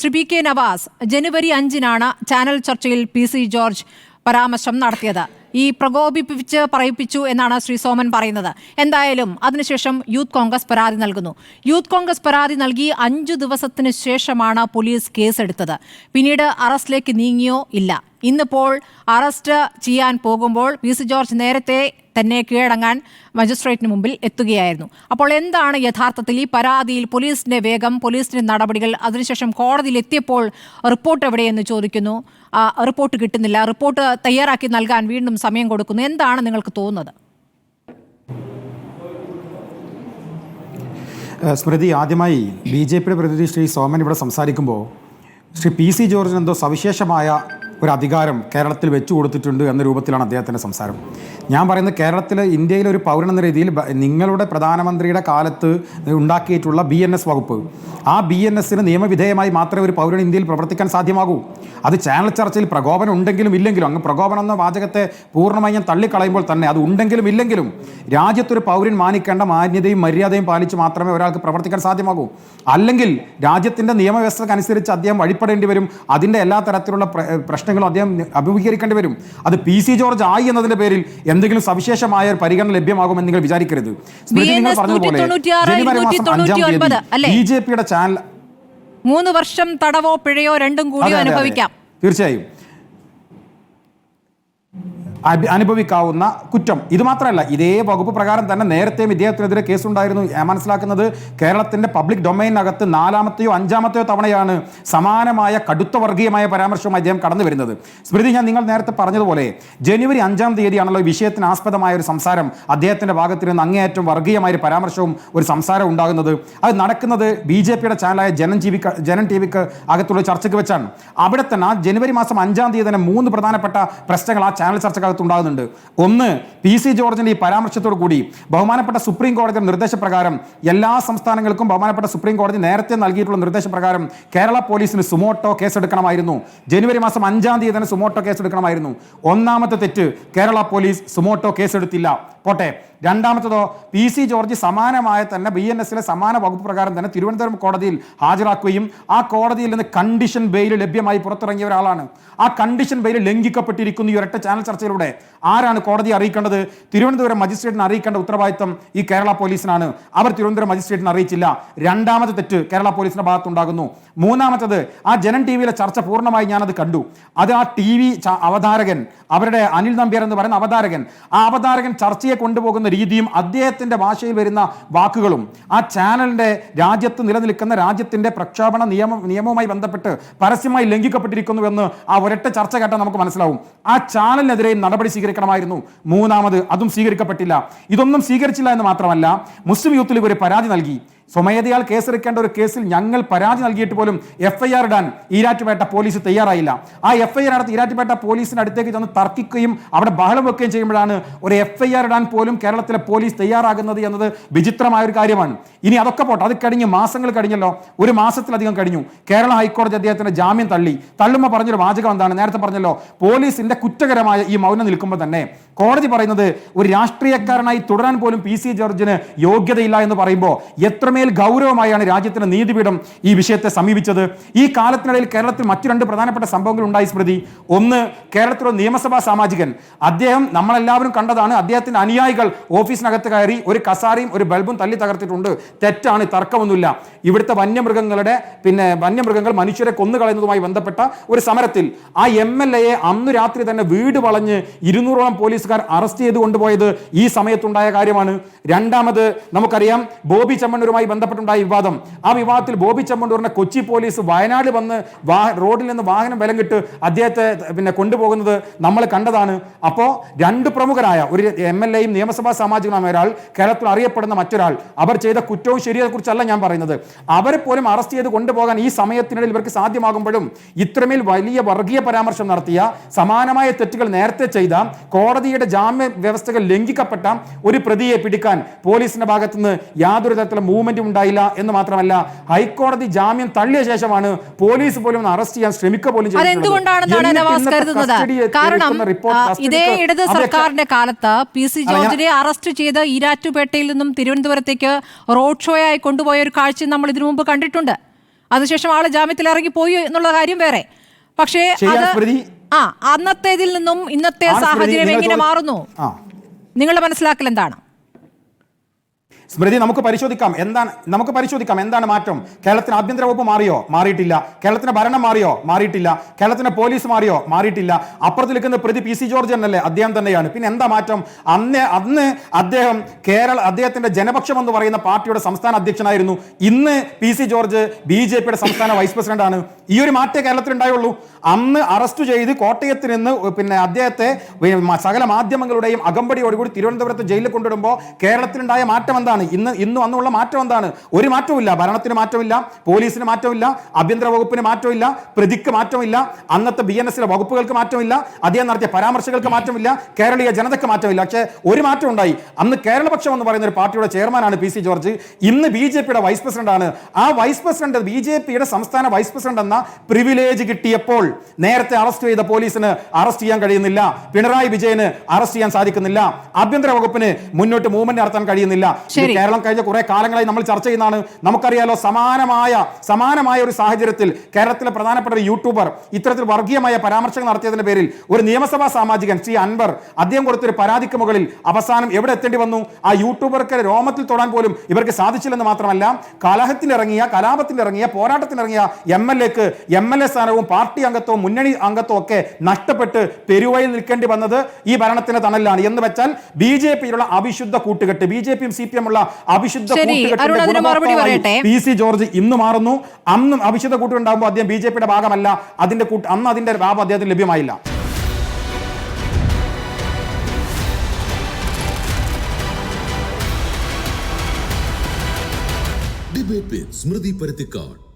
Shri P K Navas ജനുവരി അഞ്ചിനാണ് channel ചർച്ചയിൽ പി സി ജോർജ് പരാമർശം നടത്തിയത്. ഈ പ്രകോപിപ്പിച്ച് പറയിപ്പിച്ചു എന്നാണ് ശ്രീ സോമൻ പറയുന്നത്. എന്തായാലും അതിനുശേഷം യൂത്ത് കോൺഗ്രസ് പരാതി നൽകുന്നു. യൂത്ത് കോൺഗ്രസ് പരാതി നൽകി അഞ്ചു ദിവസത്തിന് ശേഷമാണ് പോലീസ് കേസെടുത്തത്. പിന്നീട് അറസ്റ്റിലേക്ക് നീങ്ങിയോ ഇല്ല. ഇന്നിപ്പോൾ അറസ്റ്റ് ചെയ്യാൻ പോകുമ്പോൾ പി സി ജോർജ് നേരത്തെ തന്നെ കീഴടങ്ങാൻ മജിസ്ട്രേറ്റിന് മുമ്പിൽ എത്തുകയായിരുന്നു. അപ്പോൾ എന്താണ് യഥാർത്ഥത്തിൽ ഈ പരാതിയിൽ പോലീസിന്റെ വേഗം പോലീസിന്റെ നടപടികൾ അതിനുശേഷം കോടതിയിൽ എത്തിയപ്പോൾ റിപ്പോർട്ട് എവിടെയെന്ന് ചോദിക്കുന്നു? റിപ്പോർട്ട് കിട്ടുന്നില്ല. റിപ്പോർട്ട് തയ്യാറാക്കി നൽകാൻ വീണ്ടും സമയം കൊടുക്കുന്നു. എന്താണ് നിങ്ങൾക്ക് തോന്നുന്നത്? സ്മൃതി ആദ്യമായി ബി ജെ പിയുടെ പ്രതിനിധി ശ്രീ സോമൻ ഇവിടെ സംസാരിക്കുമ്പോൾ ശ്രീ പി സി ജോർജിന് എന്തോ സവിശേഷമായ ഒരു അധികാരം കേരളത്തിൽ വെച്ചു കൊടുത്തിട്ടുണ്ട് എന്ന രൂപത്തിലാണ് അദ്ദേഹത്തിന്റെ സംസാരം. ഞാൻ പറയുന്നത് കേരളത്തിൽ ഇന്ത്യയിലെ ഒരു പൗരൻ എന്ന രീതിയിൽ നിങ്ങളുടെ പ്രധാനമന്ത്രിയുടെ കാലത്ത് ഉണ്ടാക്കിയിട്ടുള്ള ബി എൻ എസ് വകുപ്പ്. ആ ബി എൻ എസിന് നിയമവിധേയമായി മാത്രമേ ഒരു പൗരൻ ഇന്ത്യയിൽ പ്രവർത്തിക്കാൻ സാധ്യമാകൂ. അത് ചാനൽ ചർച്ചയിൽ പ്രകോപനം ഉണ്ടെങ്കിലും ഇല്ലെങ്കിലും അങ്ങ് പ്രകോപനം എന്ന വാചകത്തെ പൂർണമായി ഞാൻ തള്ളിക്കളയുമ്പോൾ തന്നെ അത് ഉണ്ടെങ്കിലും ഇല്ലെങ്കിലും രാജ്യത്തൊരു പൗരൻ മാനിക്കേണ്ട മാന്യതയും മര്യാദയും പാലിച്ച് മാത്രമേ ഒരാൾക്ക് പ്രവർത്തിക്കാൻ സാധ്യമാകൂ. അല്ലെങ്കിൽ രാജ്യത്തിന്റെ നിയമവ്യവസ്ഥക്കനുസരിച്ച് അദ്ദേഹം വഴിപ്പെടേണ്ടി വരും. അതിന്റെ എല്ലാ തരത്തിലുള്ള പ്ര- പ്രശ്നങ്ങളും അദ്ദേഹം അഭിമുഖീകരിക്കേണ്ടി വരും അത് പി സി ജോർജ് ആയി എന്നതിന്റെ പേരിൽ എന്തെങ്കിലും സവിശേഷമായ ഒരു പരിഗണന ലഭ്യമാകുമെന്ന് നിങ്ങൾ വിചാരിക്കരുത് സ്മൃതി നിങ്ങൾ പറഞ്ഞതുപോലെ 196, ജനുവരി മാസം അഞ്ചാം തീയതി? ബി ജെ പിയുടെ ചാനൽ മൂന്ന് വർഷം തടവോ പിഴയോ രണ്ടും കൂടി കൂടിയോ. അനുഭവിക്കാം തീർച്ചയായും അനുഭവിക്കാവുന്ന കുറ്റം. ഇത് മാത്രമല്ല ഇതേ വകുപ്പ് പ്രകാരം തന്നെ നേരത്തെയും ഇദ്ദേഹത്തിനെതിരെ കേസുണ്ടായിരുന്നു. മനസ്സിലാക്കുന്നത് കേരളത്തിന്റെ പബ്ലിക് ഡൊമൈനകത്ത് നാലാമത്തെയോ അഞ്ചാമത്തെയോ തവണയാണ് സമാനമായ കടുത്ത വർഗീയമായ പരാമർശവുമായി അദ്ദേഹം കടന്നു വരുന്നത്. സ്മൃതി ഞാൻ നിങ്ങൾ നേരത്തെ പറഞ്ഞതുപോലെ ജനുവരി അഞ്ചാം തീയതിയാണല്ലോ വിഷയത്തിന് ആസ്പദമായ ഒരു സംസാരം. അദ്ദേഹത്തിന്റെ ഭാഗത്ത് നിന്ന് അങ്ങേയറ്റം വർഗീയമായ ഒരു പരാമർശവും ഒരു സംസാരം ഉണ്ടാകുന്നത്. അത് നടക്കുന്നത് ബി ജെ പിയുടെ ചാനലായ ജനം ജീവിക്ക ജനം ടി വിക്ക് അകത്തുള്ള ചർച്ചയ്ക്ക് വെച്ചാണ്. അവിടെ തന്നെ ജനുവരി മാസം അഞ്ചാം തീയതി തന്നെ മൂന്ന് പ്രധാനപ്പെട്ട പ്രശ്നങ്ങൾ ആ ചാനൽ ചർച്ചക്കകത്ത് ഉണ്ടാകുന്നുണ്ട് ഒന്ന് പി സി ജോർജിന്റെ ഈ പരാമർശത്തോടു കൂടി ബഹുമാനപ്പെട്ട സുപ്രീം കോടതിയുടെ നിർദ്ദേശപ്രകാരം എല്ലാ സംസ്ഥാനങ്ങൾക്കും ബഹുമാനപ്പെട്ട സുപ്രീം കോടതി നേരത്തെ നൽകിയിട്ടുള്ള നിർദ്ദേശപ്രകാരം കേരള പോലീസിന് സുമോട്ടോ കേസെടുക്കണമായിരുന്നു. ജനുവരി മാസം അഞ്ചാം തീയതി തന്നെ സുമോട്ടോ കേസെടുക്കണമായിരുന്നു. ഒന്നാമത്തെ തെറ്റ് കേരള പോലീസ് സുമോട്ടോ കേസെടുത്തില്ല. പോട്ടെ. രണ്ടാമത്തതോ പി സി ജോർജ് സമാനമായ തന്നെ ബി എൻ എസിലെ സമാന വകുപ്പ് പ്രകാരം തന്നെ തിരുവനന്തപുരം കോടതിയിൽ ഹാജരാക്കുകയും ആ കോടതിയിൽ നിന്ന് കണ്ടീഷൻ ബെയിൽ ലഭ്യമായി പുറത്തിറങ്ങിയ ഒരാളാണ്. ആ കണ്ടീഷൻ ബെയിൽ ലംഘിക്കപ്പെട്ടിരിക്കുന്നു ഈ ഒരൊറ്റ ചാനൽ ചർച്ചയിലൂടെ. ആരാണ് കോടതി അറിയിക്കേണ്ടത്? തിരുവനന്തപുരം മജിസ്ട്രേറ്റിന് അറിയിക്കേണ്ട ഉത്തരവാദിത്തം ഈ കേരള പോലീസിനാണ്. അവർ തിരുവനന്തപുരം മജിസ്ട്രേറ്റിനെ അറിയിച്ചില്ല. രണ്ടാമത്തെ തെറ്റ് കേരള പോലീസിന്റെ ഭാഗത്തുണ്ടാകുന്നു. മൂന്നാമത്തത് ആ ജനൻ ടി വിയിലെ ചർച്ച പൂർണമായി ഞാനത് കണ്ടു. അത് ആ ടി വി അവതാരകൻ അവരുടെ അനിൽ നമ്പ്യാർ എന്ന് പറയുന്ന അവതാരകൻ ആ അവതാരകൻ ചർച്ചയെ കൊണ്ടുപോകുന്ന രീതിയും അദ്ദേഹത്തിന്റെ ഭാഷയിൽ വരുന്ന വാക്കുകളും ആ ചാനലിന്റെ രാജ്യത്ത് നിലനിൽക്കുന്ന രാജ്യത്തിന്റെ പ്രക്ഷോഭണ നിയമ നിയമവുമായി ബന്ധപ്പെട്ട് പരസ്യമായി ലംഘിക്കപ്പെട്ടിരിക്കുന്നുവെന്ന് ആ ഒരൊറ്റ ചർച്ച കേട്ടാൽ നമുക്ക് മനസ്സിലാവും. ആ ചാനലിനെതിരെയും നടപടി സ്വീകരിക്കണമായിരുന്നു. മൂന്നാമത് അതും സ്വീകരിക്കപ്പെട്ടില്ല. ഇതൊന്നും സ്വീകരിച്ചില്ല എന്ന് മാത്രമല്ല മുസ്ലിം യൂത്ത് ഒരു പരാതി നൽകി. സ്വമേധയാൽ കേസെടുക്കേണ്ട ഒരു കേസിൽ ഞങ്ങൾ പരാതി നൽകിയിട്ട് പോലും എഫ് ഐ ആർ ഇടാൻ ഈരാറ്റുപേട്ട പോലീസ് തയ്യാറായില്ല. ആ എഫ് ഐ ആർ അടുത്ത് ഈരാറ്റുപേട്ട പോലീസിന് അടുത്തേക്ക് ചെന്ന് തർക്കിക്കുകയും അവിടെ ബഹളം വെക്കുകയും ചെയ്യുമ്പോഴാണ് ഒരു എഫ് ഐ ആർ ഇടാൻ പോലും കേരളത്തിലെ പോലീസ് തയ്യാറാകുന്നത് എന്നത് വിചിത്രമായ ഒരു കാര്യമാണ്. ഇനി അതൊക്കെ പോട്ടെ. അത് കഴിഞ്ഞ് മാസങ്ങൾ കഴിഞ്ഞല്ലോ. ഒരു മാസത്തിലധികം കഴിഞ്ഞു. കേരള ഹൈക്കോടതി അദ്ദേഹത്തിന്റെ ജാമ്യം തള്ളി. തള്ളുമ്പോൾ പറഞ്ഞൊരു വാചകം എന്താണ്? നേരത്തെ പറഞ്ഞല്ലോ പോലീസിന്റെ കുറ്റകരമായ ഈ മൗനം നിൽക്കുമ്പോൾ തന്നെ കോടതി പറയുന്നത് ഒരു രാഷ്ട്രീയക്കാരനായി തുടരാൻ പോലും പി സി ജോർജിന് യോഗ്യതയില്ല എന്ന് പറയുമ്പോൾ എത്രമേൽ ഗൗരവമായാണ് രാജ്യത്തിന്റെ നീതിപീഠം ഈ വിഷയത്തെ സമീപിച്ചത്. ഈ കാലത്തിനിടയിൽ കേരളത്തിൽ മറ്റു രണ്ട് പ്രധാനപ്പെട്ട സംഭവങ്ങൾ ഉണ്ടായി സ്മൃതി. ഒന്ന് കേരളത്തിലെ നിയമസഭാ സാമാജികൻ. അദ്ദേഹം നമ്മളെല്ലാവരും കണ്ടതാണ് അദ്ദേഹത്തിന്റെ അനുയായികൾ ഓഫീസിനകത്ത് കയറി ഒരു കസാരയും ഒരു ബൾബും തല്ലി തകർത്തിട്ടുണ്ട്. തെറ്റാണ് തർക്കമൊന്നുമില്ല. ഇവിടുത്തെ വന്യമൃഗങ്ങളുടെ പിന്നെ വന്യമൃഗങ്ങൾ മനുഷ്യരെ കൊന്നുകളയുന്നതുമായി ബന്ധപ്പെട്ട ഒരു സമരത്തിൽ ആ എം എൽ എയെ അന്ന് രാത്രി തന്നെ വീട് വളഞ്ഞ് ഇരുന്നൂറോളം പോലീസുകാർ അറസ്റ്റ് ചെയ്ത് കൊണ്ടുപോയത് ഈ സമയത്തുണ്ടായ കാര്യമാണ്. രണ്ടാമത് നമുക്കറിയാം ബോബി ചെമ്മണ്ണൂരുമായി ബന്ധപ്പെട്ടുണ്ടായ വിവാദം. ആ വിവാദത്തിൽ ബോബി ചെമ്മണ്ണൂരിനെ കൊച്ചി പോലീസ് വയനാട് വന്ന് റോഡിൽ നിന്ന് വാഹനം വിലങ്ങിട്ട് അദ്ദേഹത്തെ പിന്നെ കൊണ്ടുപോകുന്നത് നമ്മൾ കണ്ടതാണ്. അപ്പോൾ രണ്ട് പ്രമുഖരായ ഒരു എം എൽ എയും നിയമസഭാ സാമാജികനുമായ ഒരാൾ കേരളത്തിൽ അറിയപ്പെടുന്ന മറ്റൊരാൾ അവർ ചെയ്ത കുറ്റവും ശരിയെക്കുറിച്ചല്ല ഞാൻ പറയുന്നത്. അവരെ പോലും അറസ്റ്റ് ചെയ്ത് കൊണ്ടുപോകാൻ ഈ സമയത്തിനിടയിൽ ഇവർക്ക് സാധ്യമാകുമ്പോഴും ഇത്രമേൽ വലിയ വർഗീയ പരാമർശം നടത്തിയ സമാനമായ തെറ്റുകൾ നേരത്തെ ചെയ്ത കോടതിയുടെ ജാമ്യ വ്യവസ്ഥകൾ ലംഘിക്കപ്പെട്ട ഒരു പ്രതിയെ പിടിക്കാൻ പോലീസിന്റെ ഭാഗത്തുനിന്ന് യാതൊരു തരത്തിലുള്ള മൂവ്മെന്റും ഉണ്ടായില്ല എന്ന് മാത്രമല്ല ഹൈക്കോടതി ജാമ്യം തള്ളിയ ശേഷമാണ് പോലീസ് പോലും ഒന്ന് അറസ്റ്റ് ചെയ്യാൻ ശ്രമിക്ക പോലും കാരണം ഇതേ ഇടത് സർക്കാരിന്റെ കാലത്ത് പി സി ജോർജിനെ അറസ്റ്റ് ചെയ്ത് ഈരാറ്റുപേട്ടയിൽ നിന്നും തിരുവനന്തപുരത്തേക്ക് റോഡ് ഷോ ആയി കൊണ്ടുപോയ ഒരു കാഴ്ച നമ്മൾ ഇതിനു മുമ്പ് കണ്ടിട്ടുണ്ട്. അതിനുശേഷം ആൾ ജാമ്യത്തിൽ ഇറങ്ങി പോയി എന്നുള്ള കാര്യം വേറെ. പക്ഷേ അത്. ആ അന്നത്തേതിൽ നിന്നും ഇന്നത്തെ സാഹചര്യം എങ്ങനെ മാറുന്നു? നിങ്ങളുടെ മനസ്സിലാക്കൽ എന്താണ്? സ്മൃതി നമുക്ക് പരിശോധിക്കാം എന്താണ് നമുക്ക് പരിശോധിക്കാം എന്താണ് മാറ്റം. കേരളത്തിന് ആഭ്യന്തര വകുപ്പ് മാറിയോ? മാറിയിട്ടില്ല. കേരളത്തിന് ഭരണം മാറിയോ? മാറിയിട്ടില്ല. കേരളത്തിന് പോലീസ് മാറിയോ? മാറിയിട്ടില്ല. അപ്പുറത്ത് നിൽക്കുന്ന പ്രതി പി സി ജോർജ് എന്നല്ലേ അദ്ദേഹം തന്നെയാണ്. പിന്നെ എന്താ മാറ്റം? അന്ന് അന്ന് അദ്ദേഹം കേരള അദ്ദേഹത്തിന്റെ ജനപക്ഷം എന്ന് പറയുന്ന പാർട്ടിയുടെ സംസ്ഥാന അധ്യക്ഷനായിരുന്നു. ഇന്ന് P C George B J പിയുടെ സംസ്ഥാന വൈസ് പ്രസിഡന്റ് ആണ്. ഈ ഒരു മാറ്റേ കേരളത്തിൽ ഉണ്ടായുള്ളൂ. അന്ന് അറസ്റ്റ് ചെയ്ത് കോട്ടയത്ത് നിന്ന് പിന്നെ അദ്ദേഹത്തെ സകല മാധ്യമങ്ങളുടെയും അകമ്പടിയോടുകൂടി തിരുവനന്തപുരത്ത് ജയിലിൽ കൊണ്ടിടുമ്പോൾ കേരളത്തിലുണ്ടായ മാറ്റം എന്താണ്? ഇന്ന് ഇന്ന് വന്നുള്ള മാറ്റം എന്താണ്? ഒരു മാറ്റവുമില്ല. ഭരണത്തിന് മാറ്റമില്ല. പോലീസിന് മാറ്റമില്ല. ആഭ്യന്തര വകുപ്പിന് മാറ്റമില്ല. പ്രതിക്ക് മാറ്റമില്ല. അന്നത്തെ ബി എൻ എസിലെ വകുപ്പുകൾക്ക് മാറ്റമില്ല. അദ്ദേഹം നടത്തിയ പരാമർശങ്ങൾക്ക് മാറ്റമില്ല. കേരളീയ ജനതയ്ക്ക് മാറ്റമില്ല. പക്ഷേ ഒരു മാറ്റം ഉണ്ടായി. അന്ന് കേരളപക്ഷം എന്ന് പറയുന്ന ഒരു പാർട്ടിയുടെ ചെയർമാനാണ് പി സി ജോർജ്. ഇന്ന് ബി ജെ പിയുടെ വൈസ് പ്രസിഡന്റാണ് ആ വൈസ് പ്രസിഡന്റ് ബി ജെ പിയുടെ സംസ്ഥാന വൈസ് പ്രസിഡന്റ് എന്ന പ്രിവിലേജ് കിട്ടിയപ്പോൾ നേരത്തെ അറസ്റ്റ് ചെയ്ത പോലീസിന് അറസ്റ്റ് ചെയ്യാൻ കഴിയുന്നില്ല. പിണറായി വിജയന് അറസ്റ്റ് ചെയ്യാൻ സാധിക്കുന്നില്ല. ആഭ്യന്തര വകുപ്പിന് മുന്നോട്ട് മൂവ്മെന്റ് നടത്താൻ കഴിയുന്നില്ല. കേരളം കഴിഞ്ഞ കുറെ കാലങ്ങളായി നമ്മൾ ചർച്ച ചെയ്യുന്നതാണ്. നമുക്കറിയാലോ സമാനമായ സമാനമായ ഒരു സാഹചര്യത്തിൽ കേരളത്തിലെ പ്രധാനപ്പെട്ട ഒരു യൂട്യൂബർ ഇത്തരത്തിൽ വർഗീയമായ പരാമർശങ്ങൾ നടത്തിയതിന്റെ പേരിൽ ഒരു നിയമസഭാ സാമാജികൻ ശ്രീ അൻവർ അദ്ദേഹം കൊടുത്തൊരു പരാതിക്ക് മുകളിൽ അവസാനം എവിടെ എത്തേണ്ടി വന്നു? ആ യൂട്യൂബർക്ക് രോമത്തിൽ തൊടാൻ പോലും ഇവർക്ക് സാധിച്ചില്ലെന്ന് മാത്രമല്ല കലഹത്തിനിറങ്ങിയ കലാപത്തിനിറങ്ങിയ പോരാട്ടത്തിനിറങ്ങിയ എം എൽ എക്ക് എം എൽ എ സ്ഥാനവും പാർട്ടി അംഗത്വവും മുന്നണി അംഗത്വവും ഒക്കെ നഷ്ടപ്പെട്ട് പെരുവയിൽ നിൽക്കേണ്ടി വന്നത് ഈ ഭരണത്തിന്റെ തണലിലാണ്. എന്ന് വെച്ചാൽ ബി ജെ പിയിലുള്ള അവിശുദ്ധ കൂട്ടുകെട്ട് ബി ജെ പിയും സി പി എം ഉള്ള അവിശുദ്ധ മറുപടി പറയട്ടെ. പി സി ജോർജ് ഇന്ന് മാറുന്നു. അന്നും അവിശുദ്ധ കൂട്ടുണ്ടാകുമ്പോൾ അദ്ദേഹം ബി ജെ പിയുടെ ഭാഗമല്ല. അതിന്റെ കൂട്ട് അന്ന് അതിന്റെ ലാഭം അദ്ദേഹത്തിന് ലഭ്യമായില്ല. ഡിബേറ്റ് സ്മൃതി പരുത്തിക്കാട്.